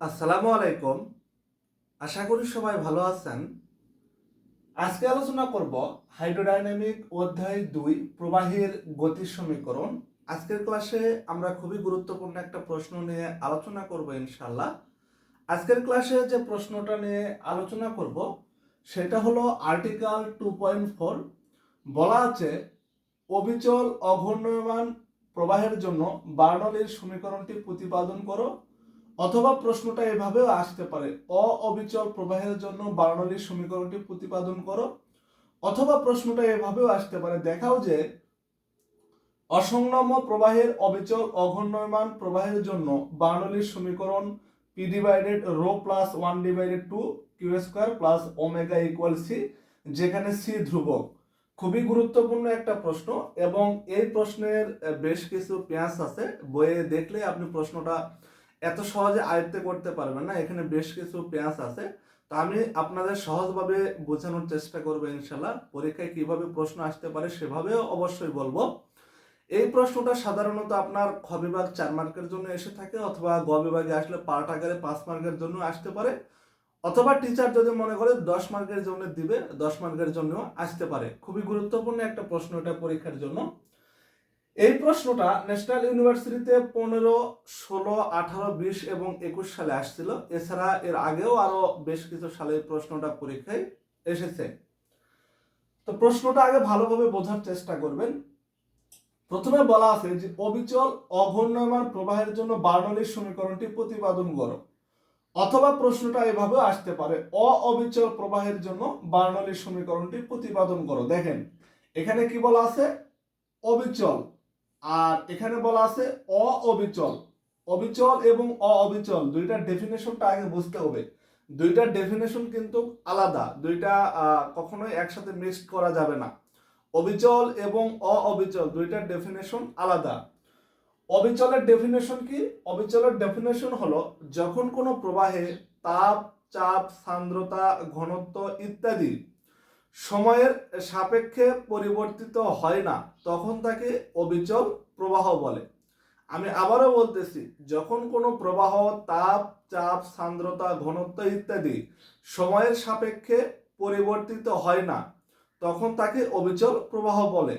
আসসালামু আলাইকুম। আশা করি সবাই ভালো আছেন। আজকে আলোচনা করব হাইড্রোডাইনামিক অধ্যায় দুই, প্রবাহের গতির সমীকরণ। আজকের ক্লাসে আমরা খুবই গুরুত্বপূর্ণ একটা প্রশ্ন নিয়ে আলোচনা করব ইনশাল্লাহ আজকের ক্লাসে যে প্রশ্নটা নিয়ে আলোচনা করব, সেটা হলো আর্টিকেল টু পয়েন্ট ফোর। বলা আছে, অবিচল অঘূর্ণয়মান প্রবাহের জন্য বার্নলির সমীকরণটি প্রতিপাদন করো। অথবা প্রশ্নটা এভাবেও আসতে পারে। অ অবিচল প্রবাহের জন্য বার্নলির সমীকরণটি প্রতিপাদন করো। অথবা প্রশ্নটা এভাবেও আসতে পারে, দেখাও যে অসংলম্ব প্রবাহের অবিচল অঘূর্ণয়মান প্রবাহের জন্য বার্নলির সমীকরণ P divided rho plus one divided two Q square plus omega equal C যেখানে সি ধ্রুবক। খুবই গুরুত্বপূর্ণ একটা প্রশ্ন এবং এই প্রশ্নের বেশ কিছু পেঁয়াজ আছে, বইয়ে দেখলে আপনি প্রশ্নটা এত সহজে আয়ত্তে করতে পারবেন না, এখানে বেশ কিছু পেঁয়াজ আছে। তো আমি আপনাদের সহজভাবে বোঝানোর চেষ্টা করব ইনশাল্লাহ পরীক্ষায় কীভাবে প্রশ্ন আসতে পারে সেভাবেও অবশ্যই বলব। এই প্রশ্নটা সাধারণত আপনার খ বিভাগ চার মার্কের জন্য এসে থাকে অথবা গ বিভাগে আসলে পার্ট আকারে পাঁচ মার্কের জন্য আসতে পারে, অথবা টিচার যদি মনে করে দশ মার্কের জন্য দিবে, দশ মার্কের জন্য আসতে পারে। খুবই গুরুত্বপূর্ণ একটা প্রশ্ন এটা পরীক্ষার জন্য। এই প্রশ্নটা ন্যাশনাল ইউনিভার্সিটিতে পনেরো, ষোলো, আঠারো, বিশ এবং একুশ সালে আসছিল। এছাড়া এর আগেও আরও বেশ কিছু সালে প্রশ্নটা পরীক্ষায় এসেছে। তো প্রশ্নটা আগে ভালোভাবে বোঝার চেষ্টা করবেন। প্রথমে বলা আছে যে অবিচল অঘূর্ণয়মান প্রবাহের জন্য বার্নলির সমীকরণটি প্রতিপাদন করো। অথবা প্রশ্নটা এভাবে আসতে পারে অ অবিচল প্রবাহের জন্য বার্নলির সমীকরণটি প্রতিপাদন করো। দেখেন, এখানে কি বলা আছে? অবিচল। আর এখানে বলা আছে অ অবিচল। অবিচল এবং অ অবিচল, দুইটার ডেফিনেশনটা আগে বুঝতে হবে। দুইটার ডেফিনেশন কিন্তু আলাদা, দুইটা কখনোই একসাথে মিক্সড করা যাবে না। অবিচল এবং অ অবিচল, দুইটার ডেফিনেশন আলাদা। অবিচলের ডেফিনেশন কি? অবিচলের ডেফিনেশন হলো যখন কোনো প্রবাহে তাপ, চাপ, সান্দ্রতা, ঘনত্ব ইত্যাদি সময়ের সাপেক্ষে পরিবর্তিত হয় না, তখন তাকে অবিচল প্রবাহ বলে। আমি আবারও বলতেছি, যখন কোনো প্রবাহ, তাপ, চাপ, সান্দ্রতা, ঘনত্ব ইত্যাদি সময়ের সাপেক্ষে পরিবর্তিত হয় না, তখন তাকে অবিচল প্রবাহ বলে।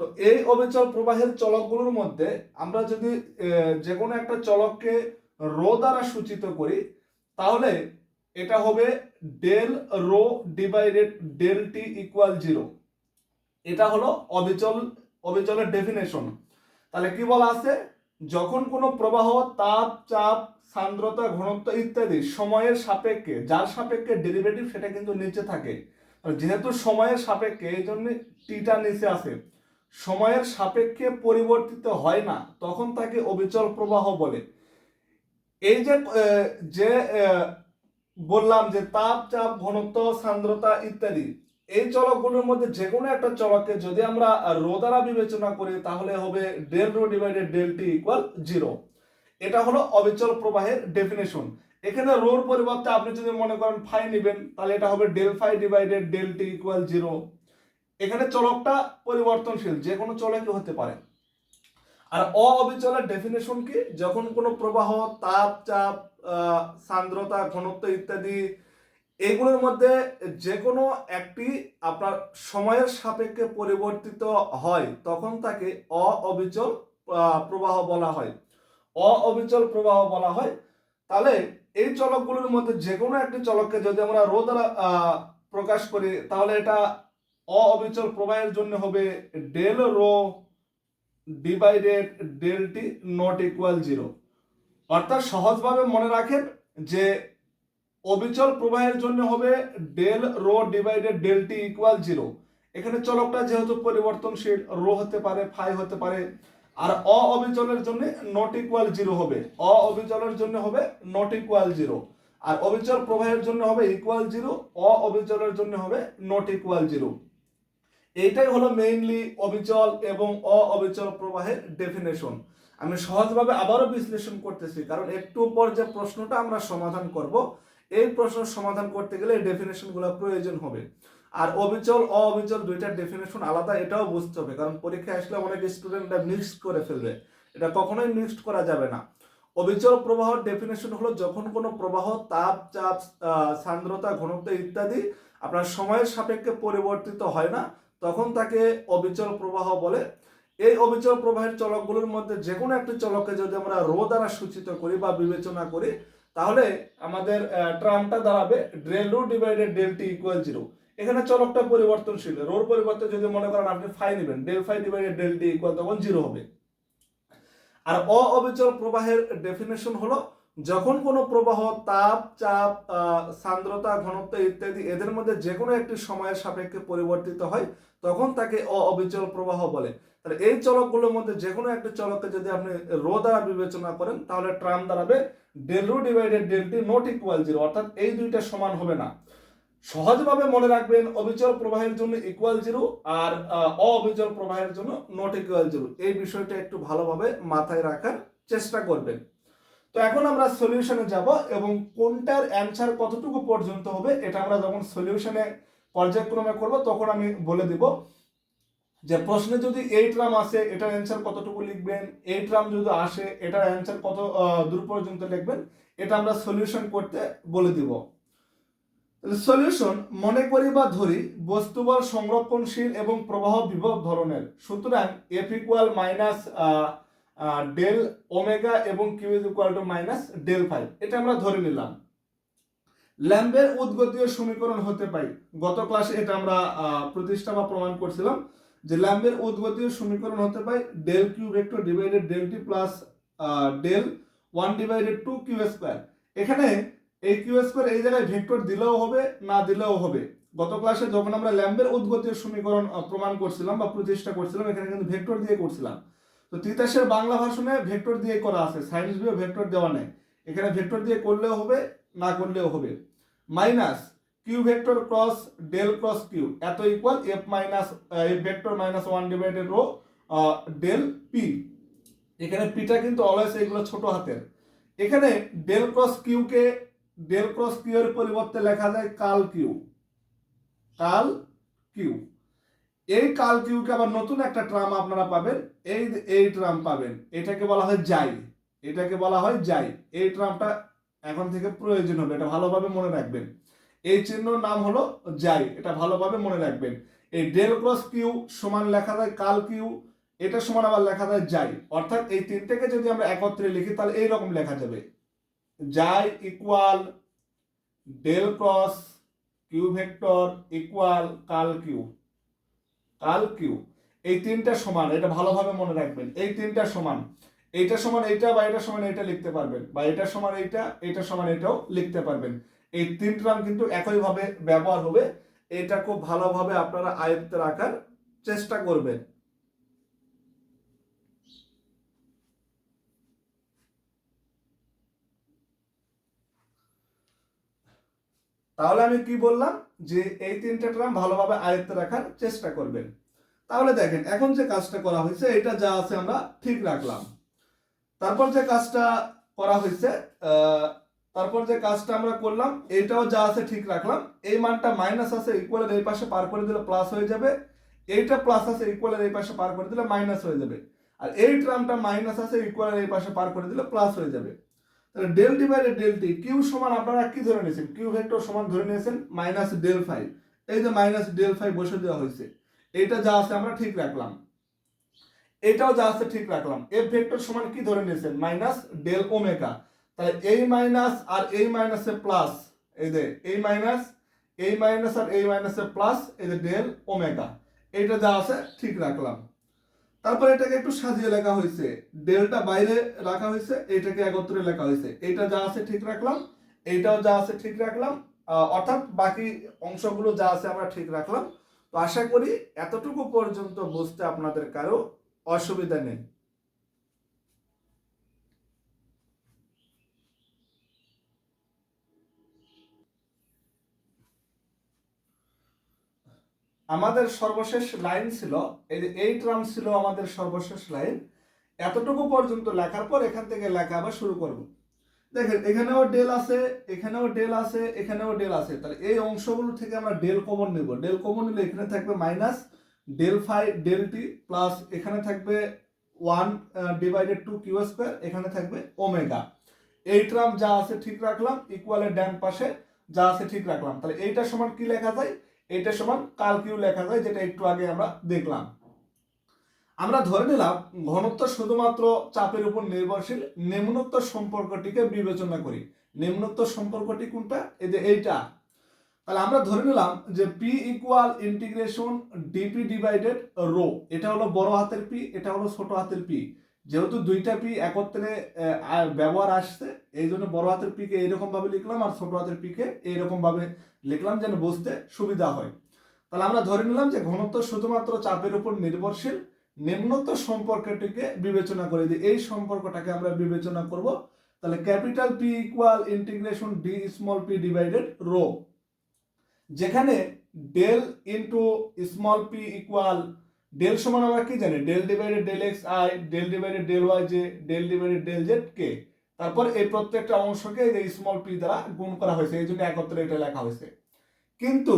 তো এই অবিচল প্রবাহের চলকগুলোর মধ্যে আমরা যদি যে কোনো একটা চলককে রো দ্বারা সূচিত করি, তাহলে এটা হবে del rho divided del T equal zero. এটা হলো অবিচল, অবিচলের ডেফিনেশন। তাহলে কি বলা আছে? যখন কোনো প্রবাহ, তাপ, চাপ, সান্দ্রতা, ঘনত্ব ইত্যাদি সময়ের সাপেক্ষে, যার সাপেক্ষে ডেরিভেটিভ সেটা কিন্তু নিচে থাকে। যেহেতু সময়ের সাপেক্ষে, এই জন্য টিটা নিচে আছে। সময়ের সাপেক্ষে পরিবর্তিত হয় না, তখন তাকে অবিচল প্রবাহ বলে। এই যে যে বললাম যে তাপ, চাপ, ঘনত্ব, সান্দ্রতা ইত্যাদি এই চলকগুলোর মধ্যে যে কোনো একটা চলককে যদি আমরা রো দ্বারা বিবেচনা করি, তাহলে হবে del rho divided del T equal zero এটা হলো অবিচল প্রবাহের ডেফিনেশন এখানে রোর পরিবর্তে আপনি যদি মনে করেন ফাই নেবেন, তাহলে এটা হবে del phi divided del T equal zero এখানে চলকটা পরিবর্তনশীল যে কোনো চলকই হতে পারে। আর অ অবিচলের ডেফিনেশন কি? যখন কোনো প্রবাহ, তাপ, চাপ সান্দ্রতা, ঘনত্ব ইত্যাদি এগুলোর মধ্যে যে কোনো একটি আপনার সময়ের সাপেক্ষে পরিবর্তিত হয়, তখন তাকে অবিচল প্রবাহ বলা হয়। অবিচল প্রবাহ বলা হয়। তাহলে এই চলকগুলোর মধ্যে যে কোনো একটি চলককে যদি আমরা রো দ্বারা প্রকাশ করি, তাহলে এটা অবিচল প্রবাহের জন্য হবে del rho divided del T not equal zero. অর্থাৎ সহজভাবে মনে রাখেন যে অবিচল প্রবাহের জন্য হবে del rho divided del T equal zero. এখানে চলকটা যেহেতু পরিবর্তনশীল, রো হতে পারে, ফাই হতে পারে, আর অ অবিচলের জন্য নট ইকুয়াল জিরো হবে। অ অবিচলের জন্য হবে নট ইকুয়াল জিরো। আর অবিচল প্রবাহের জন্য হবে ইকুয়াল জিরো, অ অবিচলের জন্য হবে নট ইকুয়াল জিরো। এইটাই হলো মেইনলি অবিচল এবং অ অবিচল প্রবাহের ডেফিনেশন আমি সহজভাবে আবারও বিশ্লেষণ করতেছি, কারণ একটু পর যে প্রশ্নটা আমরা সমাধান করব এই প্রশ্ন সমাধান করতে গেলে ডেফিনেশনগুলো প্রয়োজন হবে। আর অবিচল অবিচল দুইটার ডেফিনেশন আলাদা, এটাও বুঝতে হবে। কারণ পরীক্ষায় আসলে অনেক স্টুডেন্টরা মিক্সড করে ফেলবে। এটা কখনোই মিক্সড করা যাবে না। অবিচল প্রবাহর ডেফিনেশন হলো যখন কোনো প্রবাহ, তাপ, চাপ সান্দ্রতা, ঘনত্ব ইত্যাদি আপনার সময়ের সাপেক্ষে পরিবর্তিত হয় না, তখন তাকে অবিচল প্রবাহ বলে। এই অবিচল প্রবাহের চলকগুলোর মধ্যে যে কোনো একটি চলককে যদি আমরা রো দ্বারা সূচিত করি বা বিবেচনা করি তাহলে আমাদের ট্রামটা দাঁড়াবে del rho divided del T equal zero এখানে চলকটা পরিবর্তনশীল। রোর পরিবর্তে যদি মনে করেন আপনি ফাই নেবেন del phi divided del T equal তখন জিরো হবে। আর অ অবিচল প্রবাহের ডেফিনেশন হলো, যখন কোনো প্রবাহ, তাপ, চাপ সান্দ্রতা, ঘনত্ব ইত্যাদি এদের মধ্যে যে কোনো একটি সময়ের সাপেক্ষে পরিবর্তিত হয়, তখন তাকে অ অবিচল প্রবাহ বলে। তাহলে এই চলকগুলোর মধ্যে যে কোনো একটি চলককে যদি আপনি রো দ্বারা বিবেচনা করেন, তাহলে ট্রাম দাঁড়াবে del rho divided del T not equal zero অর্থাৎ এই দুইটা সমান হবে না। সহজভাবে মনে রাখবেন অবিচল প্রবাহের জন্য ইকুয়াল জিরো আর অবিচল প্রবাহের জন্য নট ইকুয়াল জিরো এই বিষয়টা একটু ভালোভাবে মাথায় রাখার চেষ্টা করবেন। তো এখন আমরা সলিউশনে যাব এবং কোনটার অ্যান্সার কতটুকু পর্যন্ত হবে, এটা আমরা যখন সলিউশনে পর্যায়ক্রমে করব, তখন আমি বলে দিব যে প্রশ্নে যদি এইট রাম আসে, এটার অ্যান্সার কতটুকু লিখবেন? এইট রাম যদি আসে, এটার অ্যান্সার কত দূর পর্যন্ত লিখবেন? এটা আমরা সলিউশন করতে বলে দিব। সলিউশন মনে করি বা ধরি, বস্তুবল সংরক্ষণশীল এবং প্রবাহ বিভব ধরনের। সুতরাং F equal minus del omega এবং Q is equal to minus del five এটা আমরা ধরে নিলাম। ল্যাম্বের উদ্গতীয় সমীকরণ হতে পাই গত ক্লাসে এটা আমরা প্রতিষ্ঠা বা প্রমাণ করছিলাম। যে ল্যাম্বের উদ্গতীয় সমীকরণ হতে পাই del Q vector divided del T plus del one divided two Q square. এখানে এই কিউ স্কোয়ার এই জায়গায় ভেক্টর দিলেও হবে, না দিলেও হবে। গত ক্লাসে যখন আমরা ল্যাম্বের উদ্গতীয় সমীকরণ প্রমাণ করছিলাম বা প্রতিষ্ঠা করছিলাম, এখানে কিন্তু ভেক্টর দিয়ে করছিলাম। তো তিতাসের বাংলা ভাষণে ভেক্টর দিয়ে করা আছে সায়েন্স বিও ভেক্টর দেওয়া নেই। এখানে ভেক্টর দিয়ে করলেও হবে, না করলেও হবে। Minus Q vector cross del cross Q, এত equal F minus F vector minus one divided rho del P এখানে পিটা কিন্তু অলওয়েজ এগুলো ছোট হাতের। এখানে ডেল ক্রস কিউ কে ডেল ক্রস কিউ এর পরিবর্তে লেখা যায় কাল কিউ। Curl Q. এই কাল কিউকে আবার নতুন একটা ট্রাম আপনারা পাবেন, এই এই ট্রাম পাবেন, এটাকে বলা হয় যাই। এটাকে বলা হয় যাই। এই ট্রামটা এখন থেকে প্রয়োজন হবে, এটা ভালোভাবে মনে রাখবেন। এই চিহ্নর নাম হলো যাই। এটা ভালোভাবে মনে রাখবেন। এই ডেল ক্রস কিউ সমান লেখা যায় কাল কিউ, এটা সমান আবার লেখা যায় যাই। অর্থাৎ এই তিনটাকে যদি আমরা একত্রে লিখি, তাহলে এই রকম লেখা যাবে। যাই equal del cross Q vector equal curl Q. Curl Q. এই তিনটা সমান, এটা ভালোভাবে মনে রাখবেন। এই তিনটা সমান। এইটা সমান এইটা বা এটা সমান এইটা লিখতে পারবেন। বা এটা সমান এইটা, এটা সমান এটাও লিখতে পারবেন। এই তিন ট্রাম কিন্তু একইভাবে ব্যবহার হবে। এটা খুব ভালোভাবে আপনারা আয়ত্তে রাখার চেষ্টা করবেন। তাহলে আমি কি বললাম? যে এই তিনটা ট্রাম ভালোভাবে আয়ত্তে রাখার চেষ্টা করবেন। তাহলে দেখেন, এখন যে কাজটা করা হয়েছে, এটা যা আছে আমরা ঠিক রাখলাম। তারপর যে কাজটা করা হয়েছে তারপর যে কাজটা আমরা করলাম, এটাও যা আছে ঠিক রাখলাম। এই মানটা মাইনাস আছে ইকুয়ালের এই পাশে পার করে দিলে প্লাস হয়ে যাবে। এইটা প্লাস আছে ইকুয়ালের এই পাশে পার করে দিলে মাইনাস হয়ে যাবে। আর এই ট্রামটা মাইনাস আছে ইকুয়ালের এই পাশে পার করে দিলে প্লাস হয়ে যাবে। তাহলে del divided del T Q সমান আপনারা কি ধরে নিয়েছেন? কিউ ভেক্টর সমান ধরে নিয়েছেন মাইনাস ডেল ফাইভ এই যে মাইনাস ডেল ফাইভ বসে দেওয়া হয়েছে, এইটা যা আছে আমরা ঠিক রাখলাম। এটাও যা আছে ঠিক রাখলাম। এফ ভেক্টর সমান কি ধরে নিয়েছেন? মাইনাস ডেল ওমেগা তাহলে এই মাইনাস আর এই মাইনাসে প্লাস এই যে এই মাইনাস এই মাইনাস আর এই মাইনাসে প্লাস এই যে ডেল ওমেগা এইটা যা আছে ঠিক রাখলাম। তারপর এটাকে একটু সাজিয়ে লেখা হয়েছে ডেলটা বাইরে রাখা হয়েছে এটাকে একত্রে লেখা হয়েছে এটা যা আছে ঠিক রাখলাম, এইটাও যা আছে ঠিক রাখলাম অর্থাৎ বাকি অংশগুলো যা আছে আমরা ঠিক রাখলাম। তো আশা করি এতটুকু পর্যন্ত বুঝতে আপনাদের কারও অসুবিধা নেই। আমাদের সর্বশেষ লাইন ছিল, এই যে ট্রাম ছিল আমাদের সর্বশেষ লাইন, এতটুকু পর্যন্ত লেখার পর এখান থেকে লেখা আবার শুরু করব। দেখেন, এখানেও ডেল আছে, এখানেও ডেল আছে, এখানেও ডেল আছে। তাহলে এই অংশগুলো থেকে আমরা ডেল কমন নেব। ডেল কমন নিলে এখানে থাকবে minus del phi del T plus এখানে থাকবে one divided two Q square এখানে থাকবে ওমেগা এই ট্রাম যা আছে ঠিক রাখলাম ইকুয়ালের ডান পাশে যা আছে ঠিক রাখলাম। তাহলে এইটা সমান কি লেখা যায়? এইটা সমান কাল কিউ লেখা যায়, যেটা একটু আগে আমরা দেখলাম। আমরা ধরে নিলাম, ঘনত্ব শুধুমাত্র চাপের উপর নির্ভরশীল নিম্নোক্ত সম্পর্কটিকে বিবেচনা করি। নিম্নোক্ত সম্পর্কটি কোনটা? এই যে এইটা। তাহলে আমরা ধরে নিলাম যে P equal integration dp divided rho এটা হলো বড় হাতের পি এটা হলো ছোট হাতের পি যেহেতু দুইটা পি একত্রে ব্যবহার আসছে এই জন্য বড় হাতের পিকে এইরকম ভাবে লিখলাম আর ছোট হাতের পিকে এইরকম ভাবে লিখলাম যেন বুঝতে সুবিধা হয়। তাহলে আমরা ধরে নিলাম যে ঘনত্ব শুধুমাত্র চাপের উপর নির্ভরশীল নিম্নোক্ত সম্পর্কটিকে বিবেচনা করে দিই এই সম্পর্কটাকে আমরা বিবেচনা করব। তাহলে capital P equal integration D small P divided rho যেখানে del into small P equal del সমান আমরা কি জানি? Del divided del X I del divided del Y J del divided del Z K তারপর এই প্রত্যেকটা অংশকে এই স্মল পি দ্বারা গুণ করা হয়েছে, এই জন্য একত্রে এটা লেখা হয়েছে। কিন্তু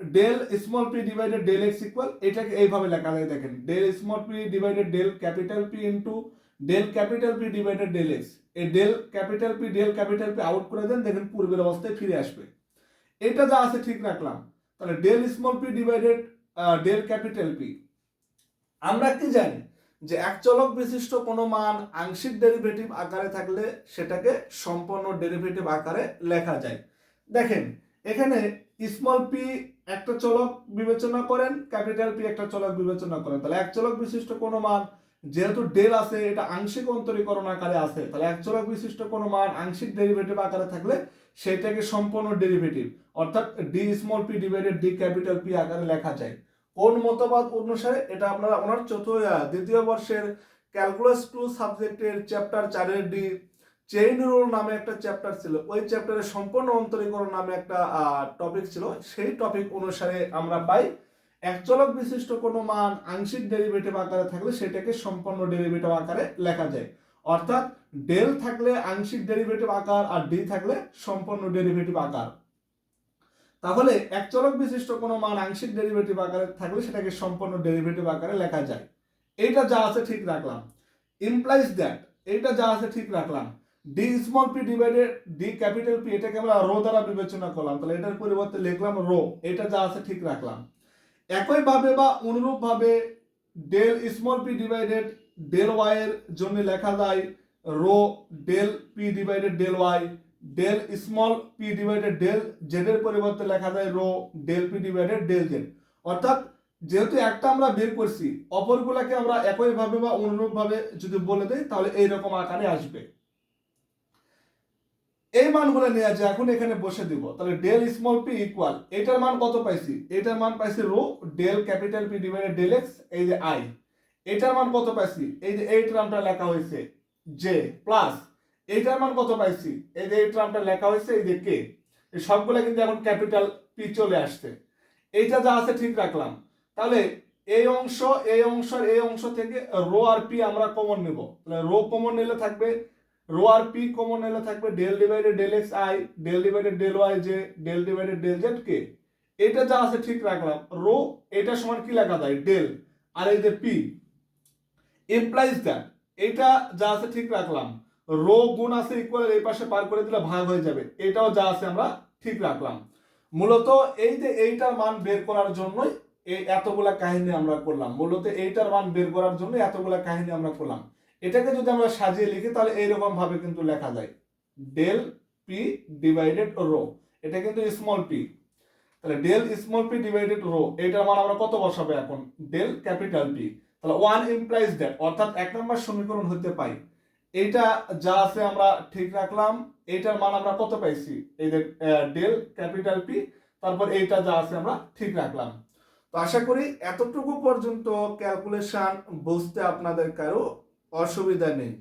del small P divided del X equal এটাকে এইভাবে লেখা যায়, দেখেন। Del small P divided del capital P into del capital P divided del X এই del capital P del capital P out করে দেন, দেখেন পূর্বের অবস্থায় ফিরে আসবে। এটা যা আছে ঠিক রাখলাম। তাহলে del small P divided del capital P আমরা কি জানি যে এক চলক বিশিষ্ট কোনো মান আংশিক ডেরিভেটিভ আকারে থাকলে সেটাকে সম্পূর্ণ ডেরিভেটিভ আকারে লেখা যায়। দেখেন, এখানে স্মল পি একটা চলক বিবেচনা করেন ক্যাপিটাল পি একটা চলক বিবেচনা করেন। তাহলে এক চলক বিশিষ্ট কোনো মান যেহেতু ডেল আছে, এটা আংশিক অন্তরীকরণ আকারে আছে, তাহলে এক চলক বিশিষ্ট কোনো মান আংশিক ডেরিভেটিভ আকারে থাকলে সেটাকে সম্পূর্ণ ডেরিভেটিভ অর্থাৎ D small P divided D capital P আকারে লেখা যায়। কোন মতবাদ অনুসারে এটা আপনারা ওনার চতুর্থ দ্বিতীয় বর্ষের ক্যালকুলাস টু সাবজেক্টের চ্যাপ্টার চারের ডি চেইন রুল নামে একটা চ্যাপ্টার ছিল। ওই চ্যাপ্টারে সম্পূর্ণ অন্তরীকরণ নামে একটা টপিক ছিল। সেই টপিক অনুসারে আমরা পাই একচলক বিশিষ্ট কোনো মান আংশিক ডেরিভেটিভ আকারে থাকলে সেটাকে সম্পূর্ণ ডেরিভেটিভ আকারে লেখা যায়। অর্থাৎ ডেল থাকলে আংশিক ডেরিভেটিভ আকার আর ডি থাকলে সম্পূর্ণ ডেরিভেটিভ আকার। তাহলে একচলক বিশিষ্ট কোনো মান আংশিক ডেরিভেটিভ আকারে থাকলে সেটাকে সম্পূর্ণ ডেরিভেটিভ আকারে লেখা যায়। এইটা যা আছে ঠিক রাখলাম। ইমপ্লাইজ দ্যাট এইটা যা আছে ঠিক রাখলাম। D small P divided D capital P এটাকে আমরা রো দ্বারা বিবেচনা করলাম। তাহলে এটার পরিবর্তে লিখলাম রো। এটা যা আছে ঠিক রাখলাম। একইভাবে বা অনুরূপভাবে del small p divided del y এর জন্য লেখা যায় rho del p divided del y del small p divided del z এর পরিবর্তে লেখা যায় rho del p divided del z অর্থাৎ যেহেতু একটা আমরা বের করছি, অপরগুলাকে আমরা একইভাবে বা অনুরূপভাবে যদি বলে দেই, তাহলে এইরকম আকারে আসবে। এই মানগুলো নিয়ে আছে এখন এখানে বসে দিব। তাহলে ডেল স্মল পি ইকুয়াল এটার মান কত পাইছি? এটার মান পাইছি rho del capital p divided del x এই যে আই এটার মান কত পাইছি? এই যে এই টার্মটা লেখা হয়েছে জে প্লাস এইটার মান কত পাইছি? এই যে এই টার্মটা লেখা হয়েছে, এই যে কে এই সবগুলো কিন্তু এখন ক্যাপিটাল পি চলে আসছে। এইটা যা আছে ঠিক রাখলাম। তাহলে এই অংশ এই অংশ এই অংশ থেকে রো আর পি আমরা কমন নেব। তাহলে রো কমন নিলে থাকবে, রো আর পি কমন নিলে থাকবে del divided del x i del divided del y j del divided del z k এটা যা আছে ঠিক রাখলাম। রো এটা সমান কি লেখা যায়? ডেল আর এই যে পি ইমপ্লাইজ দ্যাট এটা যা আছে ঠিক রাখলাম। রো গুণ আছে ইকুয়াল এই পাশে পার করে দিলে ভাগ হয়ে যাবে। এটাও যা আছে আমরা ঠিক রাখলাম। মূলত এই যে এইটার মান বের করার জন্যই এই এতগুলা কাহিনী আমরা করলাম। মূলত এইটার মান বের করার জন্য এতগুলা কাহিনী আমরা করলাম। এটাকে যদি আমরা সাজিয়ে লিখি, তাহলে এইরকম ভাবে কিন্তু লেখা যায়। ডেল পি ডিভাইডেড রো এটা কিন্তু স্মল পি তাহলে del small p divided rho এইটার মান আমরা কত বসাবো এখন? ডেল ক্যাপিটাল পি তাহলে ওয়ান ইমপ্লাইজ দ্যাট অর্থাৎ এক নম্বর সমীকরণ হতে পাই। এইটা যা আছে আমরা ঠিক রাখলাম। এইটার মান আমরা কত পাইছি? এই যে ডেল, ক্যাপিটাল পি তারপর এইটা যা আছে আমরা ঠিক রাখলাম। তো আশা করি এতটুকু পর্যন্ত ক্যালকুলেশন বুঝতে আপনাদের কারও অসুবিধা নেই।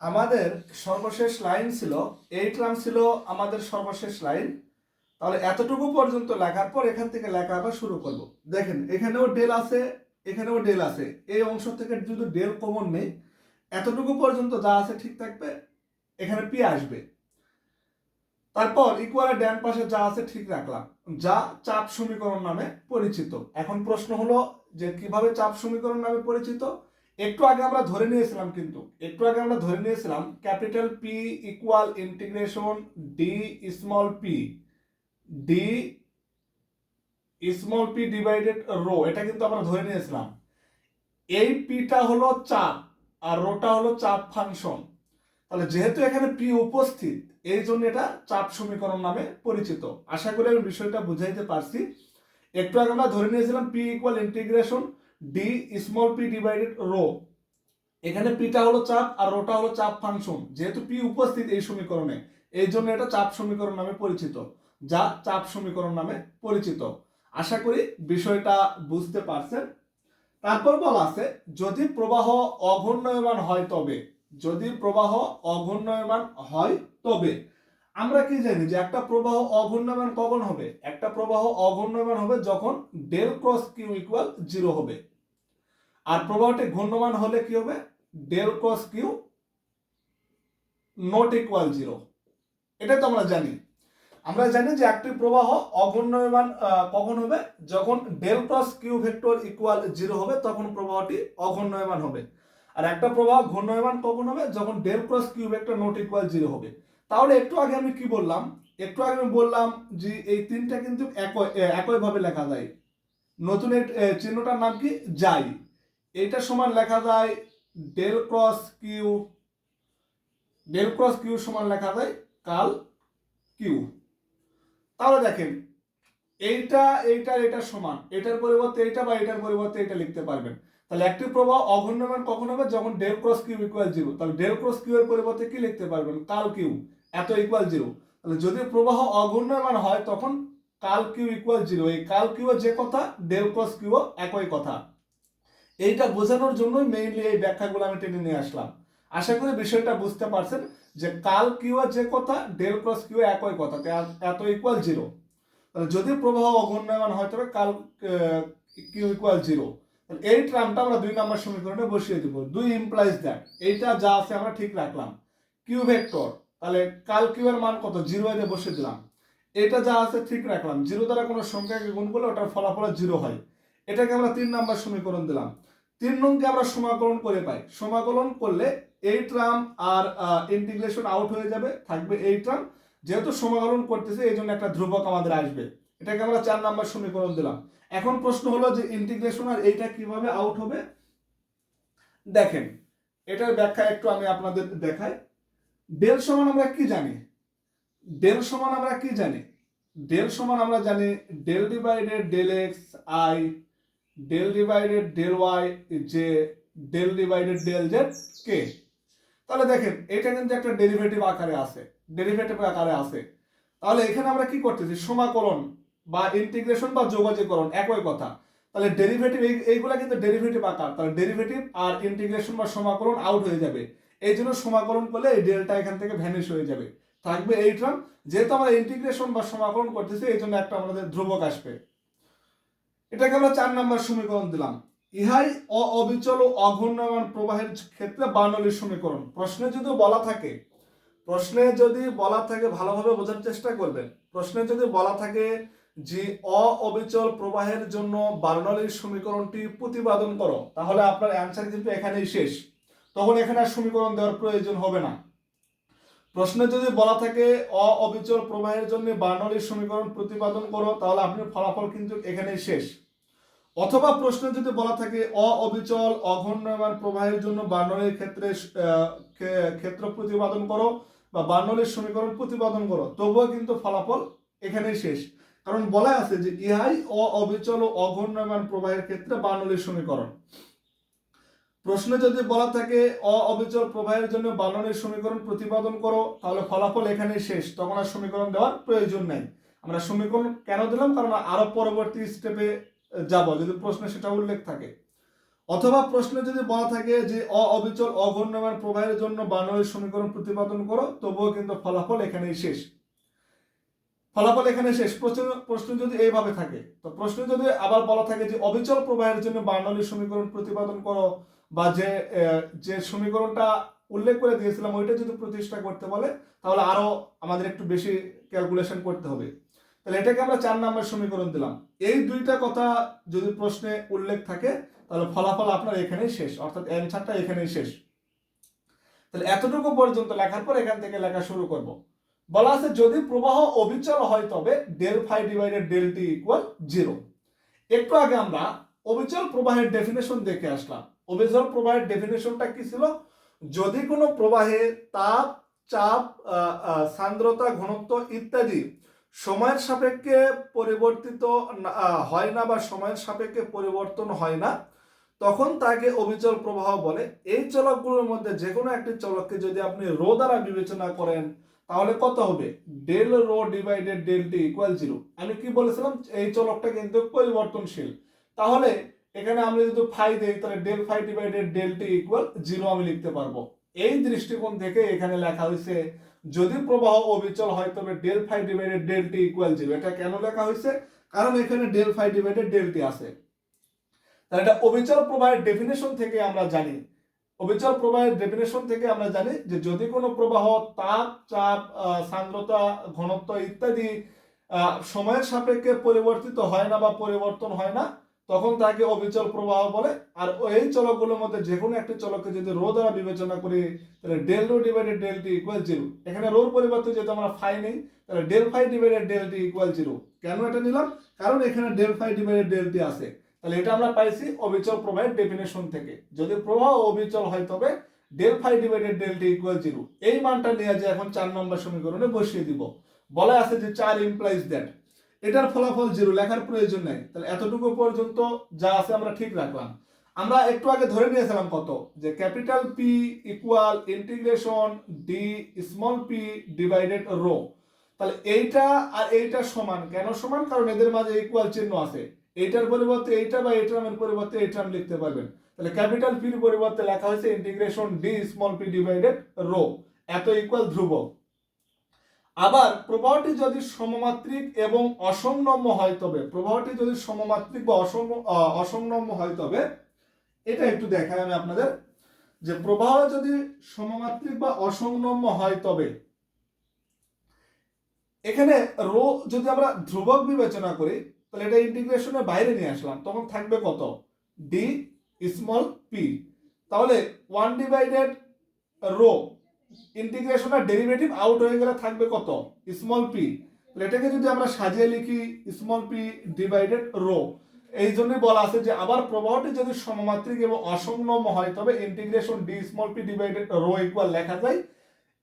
আমাদের সর্বশেষ লাইন ছিল, এই ট্রাম ছিল আমাদের সর্বশেষ লাইন তাহলে এতটুকু পর্যন্ত লেখার পর এখান থেকে লেখা আবার শুরু করব। দেখেন, এখানেও ডেল আছে, এখানেও ডেল আছে। এই অংশ থেকে যদি ডেল কমন নেই, এতটুকু পর্যন্ত যা আছে ঠিক থাকবে, এখানে পি আসবে। তারপর ইকুয়ালের ডান পাশে যা আছে ঠিক রাখলাম। যা চাপ সমীকরণ নামে পরিচিত। এখন প্রশ্ন হলো যে কীভাবে চাপ সমীকরণ নামে পরিচিত? একটু আগে আমরা ধরে নিয়েছিলাম কিন্তু, একটু আগে আমরা ধরে নিয়েছিলাম capital p equal integration d small p d small p divided rho এটা কিন্তু আমরা ধরে নিয়েছিলাম। এই পিটা হলো চাপ, আর রোটা হলো চাপ ফাংশন। তাহলে যেহেতু এখানে পি উপস্থিত, এই জন্য এটা চাপ সমীকরণ নামে পরিচিত। আশা করি আমি বিষয়টা বুঝাইতে পারছি। একটু আগে আমরা ধরে নিয়েছিলাম p equal integration d small p divided rho এখানে পিটা হলো চাপ, আর রোটা হলো চাপ ফাংশন। যেহেতু পি উপস্থিত এই সমীকরণে, এই জন্য এটা চাপ সমীকরণ নামে পরিচিত। যা চাপ সমীকরণ নামে পরিচিত। আশা করি বিষয়টা বুঝতে পারছেন। তারপর বলা আছে, যদি প্রবাহ অঘূর্ণয়মান হয় তবে, যদি প্রবাহ অঘূর্ণয়মান হয় তবে। আমরা কি জানি যে একটা প্রবাহ অঘূর্ণয়মান কখন হবে? একটা প্রবাহ অঘূর্ণয়মান হবে যখন del cross q equal zero হবে। আর প্রবাহটি ঘূর্ণমান হলে কি হবে? Del cross q not equal zero. এটা তো আমরা জানি। আমরা জানি যে একটি প্রবাহ অঘূর্ণয়মান কখন হবে? যখন del cross q vector equal zero হবে, তখন প্রবাহটি অঘূর্ণয়মান হবে। আর একটা প্রবাহ ঘূর্ণয়মান কখন হবে? যখন del cross q vector not equal zero হবে। তাহলে একটু আগে আমি কি বললাম? একটু আগে আমি বললাম যে এই তিনটা কিন্তু একই একই ভাবে লেখা যায়। নতুন চিহ্নটার নাম কি? যাই। এইটা সমান লেখা যায় del cross q, del cross q সমান লেখা যায় কাল কিউ। তাহলে দেখেন, এইটা এইটা এটা সমান। এটার পরিবর্তে এটা বা এটার পরিবর্তে এটা লিখতে পারবেন। তাহলে একটি প্রবাহ অঘূর্ণমান কখন হবে? যখন del cross q equal zero তাহলে ডেল ক্রস কিউ এর পরিবর্তে কি লিখতে পারবেন? কাল কিউ এত ইকুয়াল জিরো তাহলে যদি প্রবাহ অঘূর্ণমান হয়, তখন কাল কিউ ইকুয়াল জিরো এই কাল কিউ যে কথা, ডেল ক্রস কিউ একই কথা। এইটা বোঝানোর জন্যই মেইনলি এই ব্যাখ্যাগুলো আমি টেনে নিয়ে আসলাম। আশা করি বিষয়টা বুঝতে পারছেন। যে কাল কিউ যে কথা, ডেল ক্রস কিউ একই কথা এত- ইকুয়াল জিরো যদি প্রবাহ অঘূর্ণায়মান হয়, তবে কাল কিউ ইকুয়াল জিরো এই ট্রামটা আমরা দুই নম্বর সমীকরণে বসিয়ে দিব। দুই ইমপ্লাইজ দ্যাট এইটা যা আছে আমরা ঠিক রাখলাম। কিউ ভেক্টর, তাহলে কাল কিউ এর মান কত? জিরো এতে বসিয়ে দিলাম। এটা যা আছে ঠিক রাখলাম। জিরো দ্বারা কোনো সংখ্যাকে গুণ করলে ওটার ফলাফল জিরো হয়। এটাকে আমরা তিন নম্বর সমীকরণ দিলাম। তিন নংকে আমরা সমাকলন করে পাই। সমাকলন করলে এই ট্রাম আর ইন্টিগ্রেশন আউট হয়ে যাবে, থাকবে এই ট্রাম যেহেতু সমাকলন করতেছে, এই জন্য একটা ধ্রুবক আমাদের আসবে। এটাকে আমরা চার নাম্বার সমীকরণ দিলাম। এখন প্রশ্ন হলো যে ইন্টিগ্রেশন আর এইটা কীভাবে আউট হবে? দেখেন, এটার ব্যাখ্যা একটু আমি আপনাদের দেখাই। ডেল সমান আমরা কি জানি? ডেল সমান আমরা কি জানি? ডেল সমান আমরা জানি del divided del x i del divided del y j del divided del z k তাহলে দেখেন এটা কিন্তু একটা ডেরিভেটিভ আকারে আছে ডেরিভেটিভ আকারে আছে, তাহলে এখানে আমরা কি করতেছি? সমাকলন বা ইন্টিগ্রেশন বা যোগাযোগকরণ, একই কথা। তাহলে ডেরিভেটিভ এইগুলা কিন্তু ডেরিভেটিভ আকার। তাহলে ডেরিভেটিভ আর ইন্টিগ্রেশন বা সমাকলন আউট হয়ে যাবে। এই জন্য সমাকলন করলে এই ডেলটা এখান থেকে ভ্যানিশ হয়ে যাবে। থাকবে এই টার্ম যেহেতু আমরা ইন্টিগ্রেশন বা সমাকলন করতেছি, এই জন্য একটা আমাদের ধ্রুবক আসবে। এটাকে আমরা চার নম্বর সমীকরণ দিলাম। ইহাই অবিচল ও অঘূর্ণমান প্রবাহের ক্ষেত্রে বার্নলির সমীকরণ। প্রশ্নে যদি বলা থাকে, প্রশ্নে যদি বলা থাকে, ভালোভাবে বোঝার চেষ্টা করবেন। প্রশ্নে যদি বলা থাকে যে অবিচল প্রবাহের জন্য বার্নলির সমীকরণটি প্রতিপাদন করো, তাহলে আপনার অ্যান্সার কিন্তু এখানেই শেষ। তখন এখানে আর সমীকরণ দেওয়ার প্রয়োজন হবে না। প্রশ্নে যদি বলা থাকে অবিচল প্রবাহের জন্য বার্নলির সমীকরণ প্রতিপাদন করো, তাহলে আপনার ফলাফল কিন্তু এখানেই শেষ। অথবা প্রশ্ন যদি বলা থাকে অ অবিচল অঘূর্ণয়মান প্রবাহের জন্য বার্নলির ক্ষেত্রে ক্ষেত্র প্রতিপাদন করো বা বার্নলির সমীকরণ প্রতিপাদন করো, তবুও কিন্তু ফলাফল এখানেই শেষ। কারণ বলা আছে যে ইহাই অ অবিচল ও অঘন্যমান প্রবাহের ক্ষেত্রে বার্নলির সমীকরণ। প্রশ্নে যদি বলা থাকে অ অবিচল প্রবাহের জন্য বার্নলির সমীকরণ প্রতিপাদন করো, তাহলে ফলাফল এখানেই শেষ। তখন আর সমীকরণ দেওয়ার প্রয়োজন নাই। আমরা সমীকরণ কেন দিলাম? কারণ আরও পরবর্তী স্টেপে যাব, যদি প্রশ্নে সেটা উল্লেখ থাকে। অথবা প্রশ্নে যদি বলা থাকে যে অবিচল অঘূর্ণমান প্রবাহের জন্য বার্নলির সমীকরণ প্রতিপাদন করো, তবুও কিন্তু ফলাফল এখানেই শেষ। ফলাফল এখানে শেষ। প্রশ্ন প্রশ্ন যদি এইভাবে থাকে, তো প্রশ্ন যদি আবার বলা থাকে যে, অবিচল প্রবাহের জন্য বার্নলির সমীকরণ প্রতিপাদন করো, বা যে যে সমীকরণটা উল্লেখ করে দিয়েছিলাম, ওইটা যদি প্রতিষ্ঠা করতে বলে, তাহলে আরও আমাদের একটু বেশি ক্যালকুলেশন করতে হবে। তাহলে এটাকে আমরা চার নাম্বার সমীকরণ দিলাম। এই দুইটা কথা যদি প্রশ্নে উল্লেখ থাকে, তাহলে ফলাফল আপনার এখানেই শেষ, অর্থাৎ অ্যান্সারটা এখানেই শেষ। তাহলে এতটুকু পর্যন্ত লেখার পর এখান থেকে লেখা শুরু করব। বলা আছে, যদি প্রবাহ অবিচল হয় তবে del phi divided del t equal zero একটু আগে আমরা অবিচল প্রবাহের ডেফিনেশন দেখে আসলাম। অবিচল প্রবাহের ডেফিনেশনটা কি ছিল? যদি কোনো প্রবাহে তাপ, চাপ সান্দ্রতা, ঘনত্ব ইত্যাদি সময়ের সাপেক্ষে পরিবর্তিত হয় না বা সময়ের সাপেক্ষে পরিবর্তন হয় না, তখন তাকে অবিচল প্রবাহ বলে। এই চলকগুলোর মধ্যে যে কোনো একটি চলককে যদি আপনি রো দ্বারা বিবেচনা করেন, তাহলে কত হবে? Del rho divided del t equal zero আমি কি বলেছিলাম? এই চলকটা কিন্তু পরিবর্তনশীল। তাহলে এখানে আমি যদি ফাই দেই, তাহলে del phi divided del t equal zero আমি লিখতে পারব। এই দৃষ্টিকোণ থেকে এখানে লেখা হয়েছে যদি প্রবাহ অবিচল হয়, তবে del phi divided del t equal zero এটা কেন লেখা হয়েছে? কারণ এখানে del phi divided del t আছে। তাহলে এটা অবিচল প্রবাহের ডেফিনেশন থেকে আমরা জানি। অবিচল প্রবাহের ডেফিনেশন থেকে আমরা জানি যে যদি কোনো প্রবাহ তাপ, চাপ সান্দ্রতা, ঘনত্ব ইত্যাদি সময়ের সাপেক্ষে পরিবর্তিত হয় না বা পরিবর্তন হয় না তখন তাকে অবিচল প্রবাহ বলে। আর এই চলকগুলোর মধ্যে যে কোনো একটি চলককে যদি রো দ্বারা বিবেচনা করি, তাহলে del rho divided del t equal zero এখানে রোর পরিবর্তে যেহেতু আমরা ফাই নেই, তাহলে del phi divided del t equal zero কেন এটা নিলাম? কারণ এখানে del phi divided del t আছে। তাহলে এটা আমরা পাইছি অবিচল প্রবাহের ডেফিনেশন থেকে। যদি প্রবাহ অবিচল হয় তবে del phi divided del t equal zero এই মানটা নিয়ে যে এখন চার নম্বর সমীকরণে বসিয়ে দিব। বলা আছে যে চার ইমপ্লাইজ দ্যাট এটার ফলাফল জিরো, লেখার প্রয়োজন নাই। তাহলে এতটুকু পর্যন্ত যা আছে আমরা ঠিক রাখলাম। আমরা একটু আগে ধরে নিয়েছিলাম কত? যে capital p equal integration d small p divided rho তাহলে এইটা আর এইটা সমান, কেন সমান? কারণ এদের মাঝে ইকুয়াল চিহ্ন আছে। এইটার পরিবর্তে এইটা বা এই টার্মের পরিবর্তে এই টার্ম লিখতে পারবেন। তাহলে ক্যাপিটাল পির পরিবর্তে লেখা হয়েছে integration d small p divided rho এত ইকুয়াল ধ্রুবক। আবার প্রবাহটি যদি সমমাত্রিক এবং অসংনম্য হয় তবে প্রবাহটি যদি সমমাত্রিক বা অসম আহ, অসংনম্য হয় তবে এটা একটু দেখাই আমি আপনাদের যে প্রবাহ যদি সমমাত্রিক বা অসংনম্য হয় তবে এখানে রো যদি আমরা ধ্রুবক বিবেচনা করি তাহলে এটা ইন্টিগ্রেশনের বাইরে নিয়ে আসলাম তখন থাকবে কত? ডি স্মল পি তাহলে ওয়ান ডিভাইডেড রো ইন্টিগ্রেশনের ডেরিভেটিভ আউট হয়ে গেলে থাকবে কত? স্মল পি এটাকে যদি আমরা সাজিয়ে লিখি স্মল পি ডিভাইডেড রো এই জন্যই বলা আছে যে আবার প্রবাহটি যদি সমমাত্রিক এবং অসংনম্য হয়, তবে integration D small P divided rho equal লেখা যায়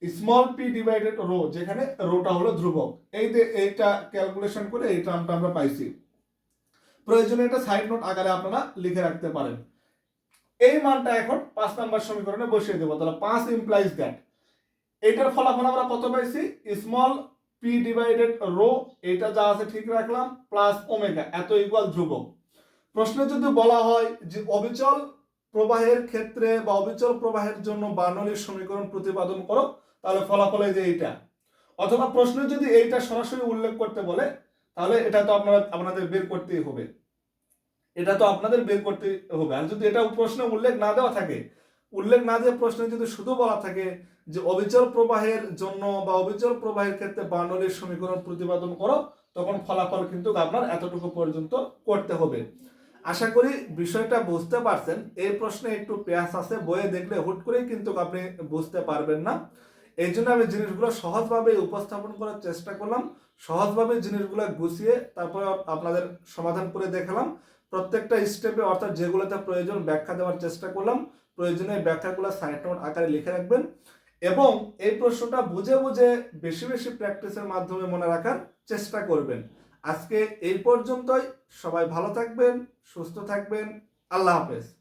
স্মল পি ডিভাইডেড রো যেখানে রোটা হলো ধ্রুবক। এই যে এইটা ক্যালকুলেশন করে এই টার্মটা আমরা পাইছি। প্রয়োজনে এটা সাইড নোট আকারে আপনারা লিখে রাখতে পারেন। এই মানটা এখন পাঁচ নাম্বার সমীকরণে বসিয়ে দেবো। তাহলে পাঁচ ইমপ্লাইজ দ্যাট এটার ফলাফল আমরা কত পাইছি? স্মল পি ডিভাইডেড রো এটা যা আছে ঠিক রাখলাম প্লাস ওমেগা এত ইকুয়াল ধ্রুবক। প্রশ্নে যদি বলা হয় যে অবিচল প্রবাহের ক্ষেত্রে বা অবিচল প্রবাহের জন্য বার্নলির সমীকরণ প্রতিপাদন করো, তাহলে ফলাফল এই যে এইটা। অথবা প্রশ্নে যদি এইটা সরাসরি উল্লেখ করতে বলে, তাহলে এটা তো আপনারা, আপনাদের বের করতেই হবে। এটা তো আপনাদের বের করতে হবে। আর যদি এটা প্রশ্নে উল্লেখ না দেওয়া থাকে, উল্লেখ না দিয়ে প্রশ্নে যদি শুধু বলা থাকে যে অবিচল প্রবাহের জন্য বা অবিচল প্রবাহের ক্ষেত্রে বার্নলির সমীকরণ প্রতিপাদন করো, তখন ফলাফল কিন্তু আপনার এতটুকু পর্যন্ত করতে হবে। আশা করি বিষয়টা বুঝতে পারছেন। এই প্রশ্নে একটু পেঁয়াজ আছে, বইয়ে দেখলে হুট করেই কিন্তু আপনি বুঝতে পারবেন না। এই জন্য আমি জিনিসগুলো সহজভাবে উপস্থাপন করার চেষ্টা করলাম। সহজভাবে জিনিসগুলো গুছিয়ে তারপর আপনাদের সমাধান করে দেখালাম। প্রত্যেকটা স্টেপে অর্থাৎ যেগুলোতে প্রয়োজন ব্যাখ্যা দেওয়ার চেষ্টা করলাম। প্রয়োজনীয় ব্যাখ্যাগুলো সাইড নোট আকারে লিখে রাখবেন। এবং এই প্রশ্নটা বুঝে বুঝে বেশি বেশি প্র্যাকটিসের মাধ্যমে মনে রাখার চেষ্টা করবেন। আজকে এই পর্যন্তই। সবাই ভালো থাকবেন, সুস্থ থাকবেন। আল্লাহ হাফেজ।